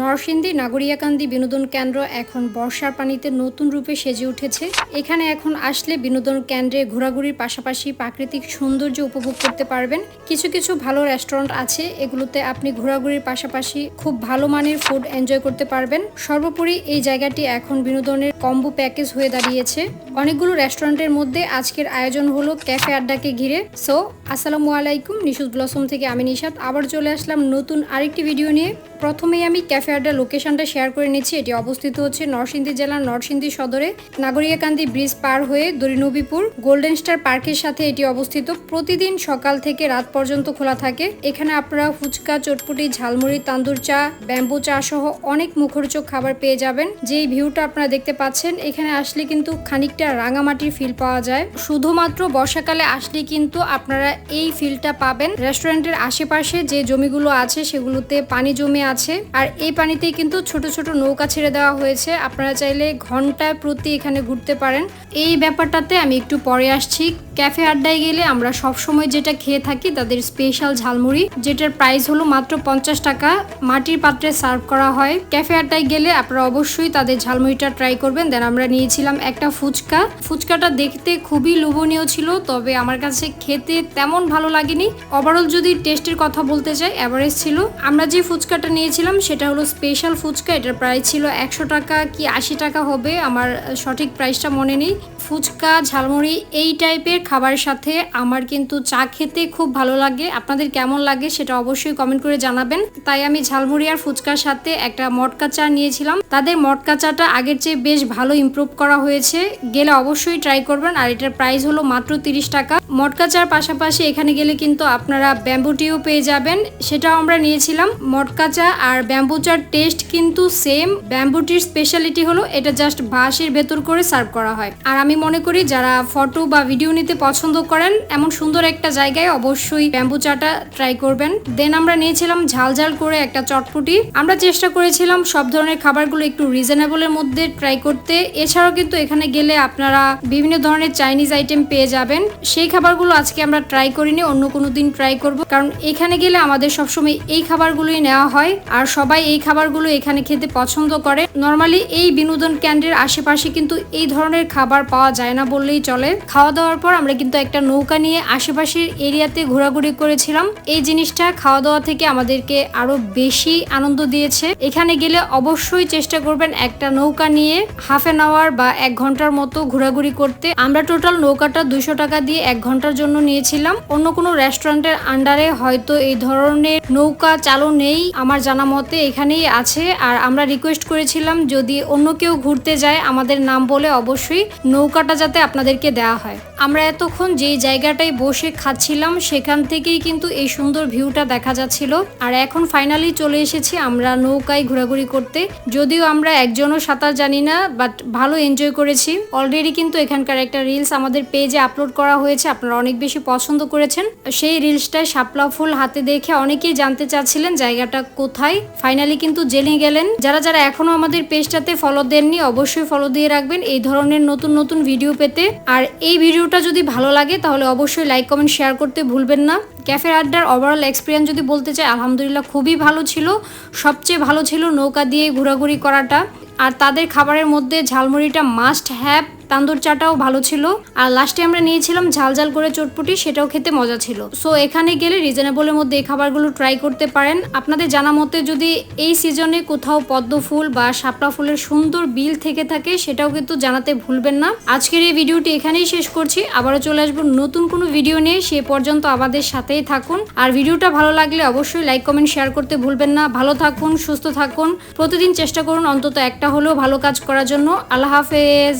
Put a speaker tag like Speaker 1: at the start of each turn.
Speaker 1: নরসিংদী নাগরিয়াকান্দি বিনোদন কেন্দ্র এখন বর্ষার পানিতে নতুন রূপে সেজে উঠেছে। এখানে এখন আসলে বিনোদন কেন্দ্রে ঘোরাঘুরির পাশাপাশি প্রাকৃতিক সৌন্দর্য উপভোগ করতে পারবেন। কিছু কিছু ভালো রেস্টুরেন্ট আছে, এগুলোতে আপনি ঘোরাঘুরির পাশাপাশি খুব ভালো মানের ফুড এনজয় করতে পারবেন। সর্বোপরি এই জায়গাটি এখন বিনোদনের কম্বো প্যাকেজ হয়ে দাঁড়িয়েছে। অনেকগুলো রেস্টুরেন্টের মধ্যে আজকের আয়োজন হলো ক্যাফে আড্ডাকে ঘিরে। সো আসসালামু আলাইকুম নিশুদ ব্লসম থেকে আমি নিশাদ আবার চলে আসলাম নতুন আরেকটি ভিডিও নিয়ে। প্রথমেই আমি ক্যাফে আড্ডা লোকেশনটা শেয়ার করে নিচ্ছি। এটি অবস্থিত হচ্ছে নরসিংদী জেলার নরসিংদী সদরে। নাগরিয়াকান্দি ব্রিজ পার হয়ে দরিনবীপুর গোল্ডেন স্টার পার্কের সাথে এটি অবস্থিত। প্রতিদিন সকাল থেকে রাত পর্যন্ত খোলা থাকে। এখানে আপনারা ফুচকা, চটপুটি, ঝালমুড়ি, তান্দুর চা, ব্যাম্বু চা সহ অনেক মুখরোচক খাবার পেয়ে যাবেন। যেই ভিউটা আপনারা দেখতে পাচ্ছেন, এখানে আসলে কিন্তু খানিকটা রাঙামাটির ফিল পাওয়া যায়। শুধুমাত্র বর্ষাকালে আসলে কিন্তু আপনারা এই ফিলটা পাবেন। রেস্টুরেন্টের আশেপাশে যে জমিগুলো আছে, সেগুলোতে পানি জমে আছে। আর এই পানিতেই কিন্তু ছোট ছোট নৌকা ছেড়ে দেওয়া হয়েছে। আপনারা চাইলে ঘন্টায় প্রতি এখানে ঘুরতে পারেন। এই ব্যাপারটাতে আমি একটু পরে আসছি। ক্যাফে আড্ডায় গেলে আমরা সব সময় যেটা খেয়ে থাকি তাদের স্পেশাল ঝালমুড়ি, যেটার প্রাইস হলো মাত্র পঞ্চাশ টাকা। মাটির পাত্রে সার্ভ করা হয়। ক্যাফে আড্ডায় গেলে আপনারা অবশ্যই তাদের ঝালমুড়িটা ট্রাই করবেন। দেন আমরা নিয়েছিলাম একটা ফুচকা। ফুচকাটা দেখতে খুবই লোভনীয় ছিল, তবে আমার কাছে খেতে তেমন ভালো লাগেনি। ওভারঅল যদি টেস্টের কথা বলতে চাই অ্যাভারেজ ছিল। আমরা যে ফুচকাটা নিয়েছিলাম, সেটা হলো স্পেশাল ফুচকা, এটার প্রাইস ছিল একশো টাকা কি আশি টাকা হবে, আমার সঠিক প্রাইসটা মনে নেই। ফুচকা, ঝালমুড়ি এই টাইপের খাবারের সাথে আমার কিন্তু চা খেতে খুব ভালো লাগে। আপনাদের কেমন লাগে সেটা অবশ্যই কমেন্ট করে জানাবেন। তাই আমি ঝালমুড়ি আর ফুচকার সাথে একটা মটকা চা নিয়েছিলাম। তাদের মটকা চাটা আগের চেয়ে বেশ ভালো ইমপ্রুভ করা হয়েছে। গেলে অবশ্যই ট্রাই করবেন, আর এটার প্রাইস হলো মাত্র তিরিশ টাকা। মটকা চার পাশাপাশি এখানে গেলে কিন্তু আপনারা ব্যাম্বুটিও পেয়ে যাবেন। সেটাও আমরা নিয়েছিলাম। মটকা চা আর ব্যাম্বু চার টেস্ট কিন্তু সেম ব্যাম্বুটির স্পেশালিটি হলো এটা জাস্ট বাঁশের ভেতর করে সার্ভ করা হয়। আর আমি মনে করি যারা ফটো বা ভিডিও নিতে পছন্দ করেন, এমন সুন্দর একটা জায়গায় অবশ্যই ব্যাম্বু চাটা ট্রাই করবেন। দেন আমরা নিয়েছিলাম ঝাল ঝাল করে একটা চটপটি। আমরা চেষ্টা করেছিলাম সব ধরনের খাবারগুলো একটু রিজনেবলের মধ্যে ট্রাই করতে। এছাড়াও কিন্তু এখানে গেলে আপনারা বিভিন্ন ধরনের চাইনিজ আইটেম পেয়ে যাবেন। সেই খাবারগুলো আজকে আমরা ট্রাই করিনি, অন্য কোনো দিন ট্রাই করব। কারণ এখানে গেলে আমাদের সবসময় এই খাবারগুলোই নেওয়া হয়। আর সবাই এই খাবারগুলো এখানে খেতে পছন্দ করে। নর্মালি এই বিনোদন কেন্দ্রের আশেপাশে কিন্তু এই ধরনের খাবার পাওয়া যায় না বললেই চলে। খাওয়া দাওয়ার পর আমরা কিন্তু একটা নৌকা নিয়ে আশেপাশের এরিয়াতে ঘোরাঘুরি করেছিলাম। এই জিনিসটা খাওয়া দাওয়া থেকে আমাদেরকে আরও বেশি আনন্দ দিয়েছে। এখানে গেলে অবশ্যই চেষ্টা করবেন একটা নৌকা নিয়ে হাফ এন আওয়ার বা এক ঘণ্টার মতো ঘোরাঘুরি করতে। আমরা টোটাল নৌকাটা দুশো টাকা দিয়ে এক ঘণ্টার জন্য নিয়েছিলাম। অন্য কোনো রেস্টুরেন্টের আন্ডারে হয়তো এই ধরনের নৌকা চালু নেই। আমার জানা মতে এখানেই আছে। আর আমরা রিকোয়েস্ট করেছিলাম যদি অন্য কেউ ঘুরতে যায়, আমাদের নাম বলে অবশ্যই নৌকাটা যাতে আপনাদেরকে দেওয়া হয়। আমরা এতক্ষণ যেই জায়গাটায় বসে খাচ্ছিলাম, সেখান থেকেই কিন্তু এই সুন্দর ভিউটা দেখা যাচ্ছিল। আর এখন ফাইনালি চলে এসেছি আমরা নৌকায় ঘোরাঘুরি করতে। যদিও আমরা একজনও সাঁতার জানি না বাট ভালো এনজয় করেছি। অলরেডি কিন্তু এখানকার একটা রিলস আমাদের পেজে আপলোড করা হয়েছে, আপনারা অনেক বেশি পছন্দ করেছেন। সেই রিলসটায় শাপলা ফুল হাতে দেখে অনেকেই জানতে চাচ্ছিলেন জায়গাটা কোথায়? ফাইনালি কিন্তু জেনে গেলেন। যারা যারা এখনও আমাদের পেজটাতে ফলো দেননি, অবশ্যই ফলো দিয়ে রাখবেন এই ধরনের নতুন নতুন ভিডিও পেতে। আর এই ভিডিওটা যদি ভালো লাগে, তাহলে অবশ্যই লাইক কমেন্ট শেয়ার করতে ভুলবেন না। ক্যাফে আড্ডার ওভারঅল এক্সপিরিয়েন্স যদি বলতে চাই, আলহামদুলিল্লাহ খুবই ভালো ছিল। সবচেয়ে ভালো ছিল নৌকা দিয়ে ঘোরাঘুরি করাটা। আর তাদের খাবারের মধ্যে ঝালমুড়িটা মাস্ট হ্যাভ তান্দুর চাটাও ভালো ছিল। আর লাস্টে আমরা নিয়েছিলাম ঝাল ঝাল করে চটপটি, সেটাও খেতে মজা ছিল। সো এখানে গেলে রিজনেবলের মধ্যে এই খাবারগুলো ট্রাই করতে পারেন। আপনাদের জানা মতে যদি এই সিজনে কোথাও পদ্ম ফুল বা শাপলা ফুলের সুন্দর বিল থেকে থাকে, সেটাও কিন্তু জানাতে ভুলবেন না। আজকের এই ভিডিওটি এখানেই শেষ করছি। আবারও চলে আসব নতুন কোনো ভিডিও নিয়ে। সে পর্যন্ত আমাদের সাথেই থাকুন। আর ভিডিওটা ভালো লাগলে অবশ্যই লাইক কমেন্ট শেয়ার করতে ভুলবেন না। ভালো থাকুন, সুস্থ থাকুন। প্রতিদিন চেষ্টা করুন অন্তত একটা হলেও ভালো কাজ করার জন্য। আল্লাহ হাফেজ।